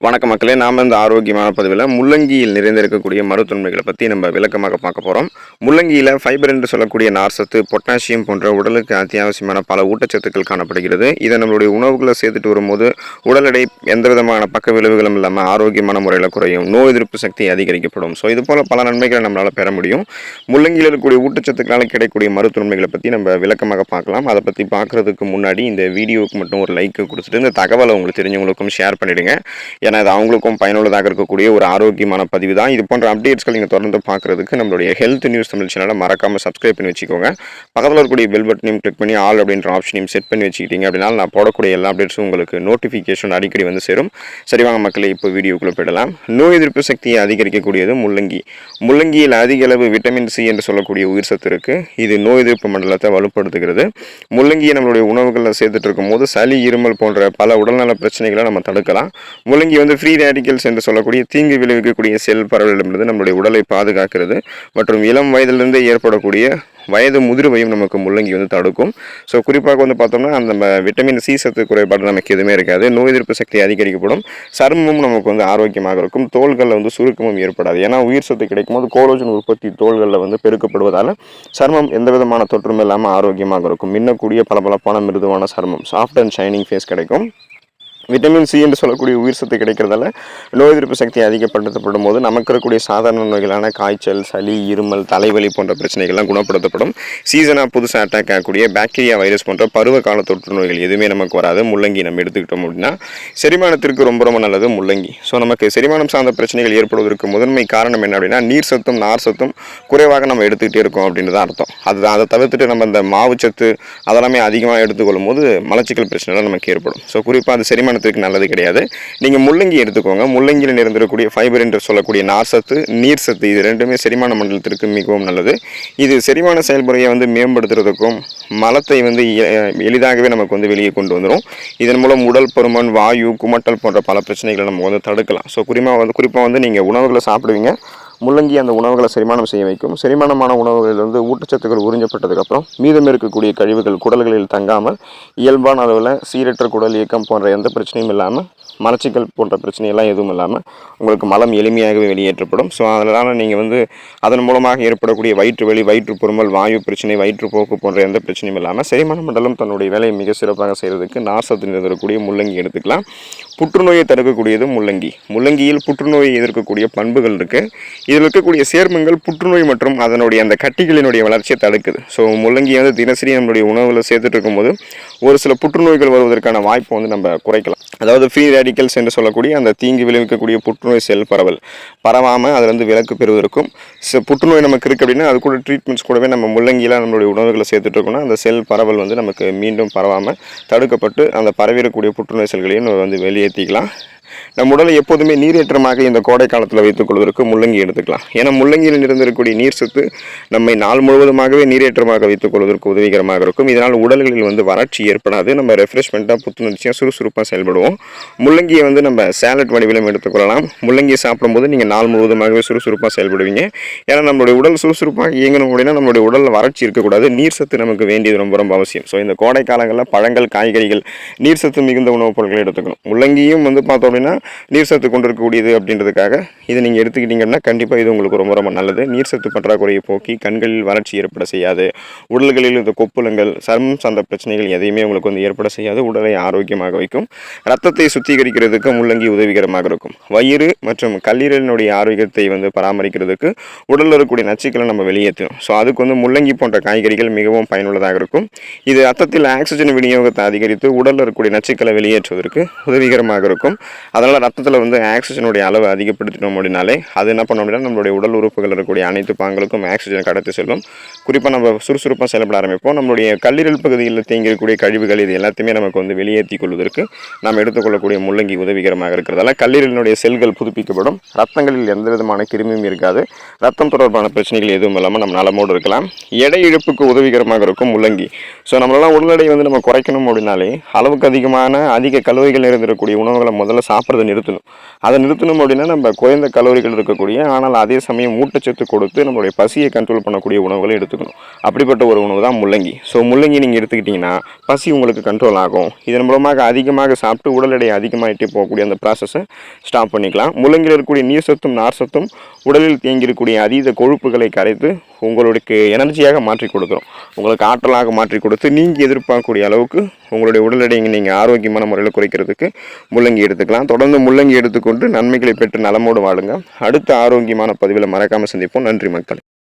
வணக்க மக்களே நாம் இந்த ஆரோக்கியமான பதிவில் முள்ளங்கியில் நிறைந்திருக்கக்கூடிய மருத்துவன்மைகளை பற்றி நம்ம விளக்கமாக பார்க்க போகிறோம் முள்ளங்கியில் ஃபைபர் என்று சொல்லக்கூடிய நார்சத்து பொட்டாசியம் போன்ற உடலுக்கு அத்தியாவசியமான பல ஊட்டச்சத்துக்கள் காணப்படுகிறது. இதை நம்மளுடைய உணவுகளை சேர்த்துட்டு வரும்போது உடல் எடை எந்த விதமான பக்க விளைவுகளும் இல்லாமல் ஆரோக்கியமான முறையில் குறையும். நோய் எதிர்ப்பு சக்தி அதிகரிக்கப்படும். ஸோ இது போல் பல நன்மைகளை நம்மளால் பெற முடியும். முள்ளங்கியில் இருக்கக்கூடிய ஊட்டச்சத்துக்களால் கிடைக்கக்கூடிய மருத்துவன்மைகளை பற்றி நம்ம விளக்கமாக பார்க்கலாம். அதை பற்றி பார்க்குறதுக்கு முன்னாடி இந்த வீடியோவுக்கு மட்டும் ஒரு லைக்கு கொடுத்துட்டு இந்த தகவலை உங்களுக்கு தெரிஞ்சவங்களுக்கும் ஷேர் பண்ணிவிடுங்க ஏன்னா இது அவங்களுக்கும் பயனுள்ளதாக இருக்கக்கூடிய ஒரு ஆரோக்கியமான பதிவு தான். இது போன்ற அப்டேட்ஸ்கள் நீங்கள் தொடர்ந்து பார்க்குறதுக்கு நம்மளுடைய ஹெல்த் நியூஸ் தமிழ் சேனலை மறக்காமல் சப்ஸ்கிரைப் பண்ணி வச்சுக்கோங்க. பக்கத்தில் இருக்கக்கூடிய பெல் பட்டனையும் கிளிக் பண்ணி ஆல் அப்படின்ற ஆப்ஷனையும் செட் பண்ணி வச்சுக்கிட்டீங்க அப்படின்னா நான் போடக்கூடிய எல்லா அப்டேட்ஸும் உங்களுக்கு நோட்டிஃபிகேஷன் அடிக்கடி வந்து சேரும். சரி வாங்க மக்களே இப்போ வீடியோக்குள்ளே போயிடலாம். நோய் எதிர்ப்பு சக்தியை அதிகரிக்கக்கூடியது முள்ளங்கி. முள்ளங்கியில் அதிக அளவு விட்டமின் சி என்று சொல்லக்கூடிய உயிர் சத்து இருக்குது இது நோய் எதிர்ப்பு மண்டலத்தை வலுப்படுத்துகிறது. முள்ளங்கியை நம்மளுடைய உணவுகளில் சேர்த்துட்டு இருக்கும்போது சளி இருமல் போன்ற பல உடல்நல பிரச்சனைகளை நம்ம தடுக்கலாம். முள்ளங்கி வந்து ஃப்ரீ ரேடிக்கல்ஸ் என்று சொல்லக்கூடிய தீங்கு விளைவிக்கக்கூடிய செல் பரவலிடமிருந்து நம்மளுடைய உடலை பாதுகாக்கிறது மற்றும் இளம் வயதிலிருந்து ஏற்படக்கூடிய வயது முதிர்வையும் நமக்கு முள்ளங்கி வந்து தடுக்கும். ஸோ குறிப்பாக வந்து பார்த்தோம்னா அந்த நம்ம விட்டமின் சி சத்து குறைபாடு நமக்கு எதுவுமே இருக்காது. நோய் எதிர்ப்பு சக்தி அதிகரிக்கப்படும். சருமமும் நமக்கு வந்து ஆரோக்கியமாக இருக்கும். தோள்களில் வந்து சுருக்கமும் ஏற்படாது. ஏன்னா உயிர் சத்து கிடைக்கும் போது கோலோஜன் உற்பத்தி தோள்களில் வந்து பெருக்கப்படுவதால் சருமம் எந்த விதமான தொற்றும் இல்லாமல் ஆரோக்கியமாக இருக்கும். மின்னக்கூடிய பளபளப்பான மிருதுவான சருமம். சாஃப்ட் அண்ட் ஷைனிங் ஃபேஸ் கிடைக்கும். விட்டமின் சி என்று சொல்லக்கூடிய உயிர் சத்து கிடைக்கிறதால நோய் எதிர்ப்பு சக்தி அதிகப்படுத்தப்படும் போது நமக்கு இருக்கக்கூடிய சாதாரண நோய்களான காய்ச்சல் சளி இருமல் தலைவலி போன்ற பிரச்சனைகள்லாம் குணப்படுத்தப்படும். சீசனாக புதுசாக அட்டாக் ஆகக்கூடிய பாக்டீரியா வைரஸ் போன்ற பருவ கால தொற்று நோய்கள் எதுவுமே நமக்கு வராது. முள்ளங்கி நம்ம எடுத்துக்கிட்டோம் அப்படின்னா செரிமானத்திற்கு ரொம்ப ரொம்ப நல்லது முள்ளங்கி. ஸோ நமக்கு செரிமானம் சார்ந்த பிரச்சனைகள் ஏற்படுவதற்கு முதன்மை காரணம் என்ன அப்படின்னா நீர் சத்தும் நார் சத்தும் குறைவாக நம்ம எடுத்துக்கிட்டே இருக்கோம் அப்படின்றது தான் அர்த்தம். அது அதை தவிர்த்துட்டு நம்ம இந்த மாவுச்சத்து அதெல்லாமே அதிகமாக எடுத்துக்கொள்ளும் போது மலச்சிக்கல் பிரச்சனைலாம் நமக்கு ஏற்படும். ஸோ குறிப்பாக அது செரிமானத்திற்கு நல்லது கிடையாது. நீங்கள் முள்ளங்கி எடுத்துக்கோங்க. முள்ளங்கியில் நிறைந்திருக்கக்கூடிய ஃபைபர் என்று சொல்லக்கூடிய நார்சத்து நீர் சத்து இது ரெண்டுமே செரிமான மண்டலத்திற்கு மிகவும் நல்லது. இது செரிமான செயல்முறையை வந்து மேம்படுத்துறதுக்கும் மலத்தை வந்து எ- எளிதாகவே நமக்கு வந்து வெளியே கொண்டு வந்துடும் இதன் மூலம் உடல் பருமன் வாயு குமட்டல் போன்ற பல பிரச்சனைகளை நம்ம வந்து தடுக்கலாம். ஸோ குறிப்பாக வந்து குறிப்பாக வந்து நீங்கள் உணவுகளை சாப்பிடுவீங்க. முள்ளங்கி அந்த உணவுகளை செரிமானம் செய்ய வைக்கும். செரிமானமான உணவுகளிலிருந்து வந்து ஊட்டச்சத்துக்கள் உறிஞ்சப்பட்டதுக்கப்புறம் மீதம் இருக்கக்கூடிய கழிவுகள் குடல்களில் தங்காமல் இயல்பான அளவில் சீரற்ற குடல் இயக்கம் போன்ற எந்த பிரச்சனையும் இல்லாமல் மலச்சிக்கல் போன்ற பிரச்சனையெல்லாம் எதுவும் இல்லாமல் உங்களுக்கு மலம் எளிமையாகவே வெளியேற்றப்படும். ஸோ அதனால் நீங்கள் வந்து அதன் மூலமாக ஏற்படக்கூடிய வயிற்று வலி வயிற்று பொறுமல் வாயு பிரச்சனை வயிற்றுப்போக்கு போன்ற எந்த பிரச்சனையும் இல்லாமல் செரிமான மண்டலம் தன்னுடைய வேலையை மிக சிறப்பாக செய்கிறதுக்கு நாசத்தில் இருக்கக்கூடிய முள்ளங்கி எடுத்துக்கலாம். புற்றுநோயை தடுக்கக்கூடியது முள்ளங்கி. முள்ளங்கியில் புற்றுநோயை எதிர்க்கக்கூடிய பண்புகள் இருக்குது இதில் இருக்கக்கூடிய சேர்மங்கள் புற்றுநோய் மற்றும் அதனுடைய அந்த கட்டிகளினுடைய வளர்ச்சியை தடுக்குது. ஸோ முள்ளங்கி வந்து தினசரி நம்மளுடைய உணவில் சேர்த்துட்டு இருக்கும்போது ஒரு சில புற்றுநோய்கள் வருவதற்கான வாய்ப்பை வந்து நம்ம குறைக்கலாம். அதாவது ஃப்ரீ ரேடிக்கல்ஸ் என்று சொல்லக்கூடிய அந்த தீங்கு விளைவிக்கக்கூடிய புற்றுநோய் செல் பரவல். பரவாமல் அதிலிருந்து விலக்கு பெறுவதற்கும் புற்றுநோய் நமக்கு இருக்குது அப்படின்னா அது கூட ட்ரீட்மெண்ட்ஸ் கூடவே நம்ம முள்ளங்கியில் நம்மளுடைய உணவுகளை சேர்த்துட்ருக்கோம்னா அந்த செல் பரவல் வந்து நமக்கு மீண்டும் பரவாமல் தடுக்கப்பட்டு அந்த பரவிடக்கூடிய புற்றுநோய் செல்களையும் நம்ம வந்து வெளியேற்றிக்கலாம் நம் உடலை எப்போதுமே நீரேற்றமாக இந்த கோடை காலத்தில் வைத்துக் கொள்வதற்கு முள்ளங்கி எடுத்துக்கலாம். ஏன்னா முள்ளங்கியில் இருந்திருக்கக்கூடிய நீர் சத்து நம்மை நாள் முழுவதுமாகவே நீரேற்றமாக வைத்துக் கொள்வதற்கு உதவிகரமாக இருக்கும். இதனால் உடல்களில் வந்து வறட்சி ஏற்படாது. நம்ம ரெஃப்ரெஷ்மெண்ட்டாக புத்துணர்ச்சியாக சுறுசுறுப்பாக செயல்படுவோம். முள்ளங்கியை வந்து நம்ம சேலட் வடிவிலும் எடுத்துக்கொள்ளலாம் முள்ளங்கியை சாப்பிடும்போது நீங்கள் நாள் முழுவதுமாகவே சுறுசுறுப்பாக செயல்படுவீங்க. ஏன்னா நம்மளுடைய உடல் சுறுசுறுப்பாக இயங்கணும் அப்படின்னா நம்மளுடைய உடலில் வறட்சி இருக்கக்கூடாது. நீர் சத்து நமக்கு வேண்டியது ரொம்ப ரொம்ப அவசியம். ஸோ இந்த கோடை காலங்களில் பழங்கள் காய்கறிகள் நீர் சத்து மிகுந்த உணவுப் பொருட்களை எடுத்துக்கணும். முள்ளங்கியும் வந்து பார்த்தோம் பார்த்தீங்கன்னா நீர் சத்து கொண்டிருக்கக்கூடியது அப்படின்றதுக்காக இதை நீங்கள் எடுத்துக்கிட்டீங்கன்னா கண்டிப்பாக இது உங்களுக்கு ரொம்ப ரொம்ப நல்லது. நீர் சத்து பற்றாக்குறையை போக்கி கண்களில் வறட்சி ஏற்பட செய்யாது. உடல்களில் இந்த கொப்புளங்கள் சர்மம் சார்ந்த பிரச்சனைகள் எதையுமே உங்களுக்கு வந்து ஏற்பட செய்யாது. உடலை ஆரோக்கியமாக வைக்கும். ரத்தத்தை சுத்திகரிக்கிறதுக்கு முள்ளங்கி உதவிகரமாக இருக்கும். வயிறு மற்றும் கல்லீரலினுடைய ஆரோக்கியத்தை வந்து பராமரிக்கிறதுக்கு உடலில் இருக்கக்கூடிய நச்சுக்களை நம்ம வெளியேற்றும் ஸோ அதுக்கு வந்து முள்ளங்கி போன்ற காய்கறிகள் மிகவும் பயனுள்ளதாக இருக்கும். இது ரத்தத்தில் ஆக்சிஜன் விநியோகத்தை அதிகரித்து உடலில் இருக்கக்கூடிய நச்சுக்களை வெளியேற்றுவதற்கு உதவிகரமாக இருக்கும். அதனால் ரத்தத்தில் வந்து ஆக்சிஜனுடைய அளவு அதிகப்படுத்தினோம் அப்படின்னாலே அது என்ன பண்ணோம் அப்படின்னா நம்மளுடைய உடல் உறுப்புகள் இருக்கக்கூடிய அனைத்து பாங்களுக்கும் ஆக்சிஜன் கடத்தி செல்லும். குறிப்பாக நம்ம சுறுசுறுப்பாக செயல்பட ஆரம்பிப்போம். நம்மளுடைய கல்லீரல் பகுதியில் தேங்கிருக்கக்கூடிய கழிவுகள் இது எல்லாத்தையுமே நமக்கு வந்து வெளியேற்றி கொள்வதற்கு நாம் எடுத்துக்கொள்ளக்கூடிய முள்ளங்கி உதவிகரமாக இருக்கிறதால கல்லீரலினுடைய செல்கள் புதுப்பிக்கப்படும். ரத்தங்களில் எந்த விதமான கிருமியும் இருக்காது. ரத்தம் தொடர்பான பிரச்சனைகள் எதுவும் இல்லாமல் நம்ம நலமோடு இருக்கலாம். எடை இழப்புக்கு உதவிகரமாக இருக்கும் முள்ளங்கி. ஸோ நம்மளால் உடல் எடை வந்து நம்ம குறைக்கணும் அப்படின்னாலே அளவுக்கு அதிகமான அதிக கலோரிகள் இருந்திருக்கக்கூடிய உணவுகளை முதல்ல சாப்பிட்டு சாப்பிட்றதை நிறுத்தணும். அதை நிறுத்தணும் அப்படின்னா நம்ம குறைந்த கலோரிகள் இருக்கக்கூடிய ஆனால் அதே சமயம் ஊட்டச்சத்து கொடுத்து நம்மளுடைய பசியை கண்ட்ரோல் பண்ணக்கூடிய உணவுகளை எடுத்துக்கணும். அப்படிப்பட்ட ஒரு உணவு தான் முள்ளங்கி. ஸோ முள்ளங்கி நீங்கள் எடுத்துக்கிட்டிங்கன்னா பசி உங்களுக்கு கண்ட்ரோல் ஆகும். இதன் மூலமாக அதிகமாக சாப்பிட்டு உடல் எடை அதிகமாகிட்டே போகக்கூடிய அந்த ப்ராசஸை ஸ்டாப் பண்ணிக்கலாம். முள்ளங்கியில் இருக்கக்கூடிய நீர் சத்தும் நார் சத்தும் உடலில் தேங்கியிருக்கக்கூடிய அதீத கொழுப்புகளை கரைத்து உங்களுக்கு எனர்ஜியாக மாற்றி கொடுக்குறோம். உங்களுக்கு ஆற்றலாக மாற்றி கொடுத்து நீங்கள் எதிர்பார்க்கக்கூடிய அளவுக்கு உங்களுடைய உடல் எடையை நீங்கள் ஆரோக்கியமான முறையில் குறைக்கிறதுக்கு முள்ளங்கி எடுத்துக்கலாம். தொடர்ந்து முள்ளங்கி எடுத்துக்கொண்டு நன்மைகளை பெற்று நலமோடு வாழுங்க. அடுத்த ஆரோக்கியமான பதிவில் மறக்காமல் சந்திப்போம். நன்றி மக்கள்.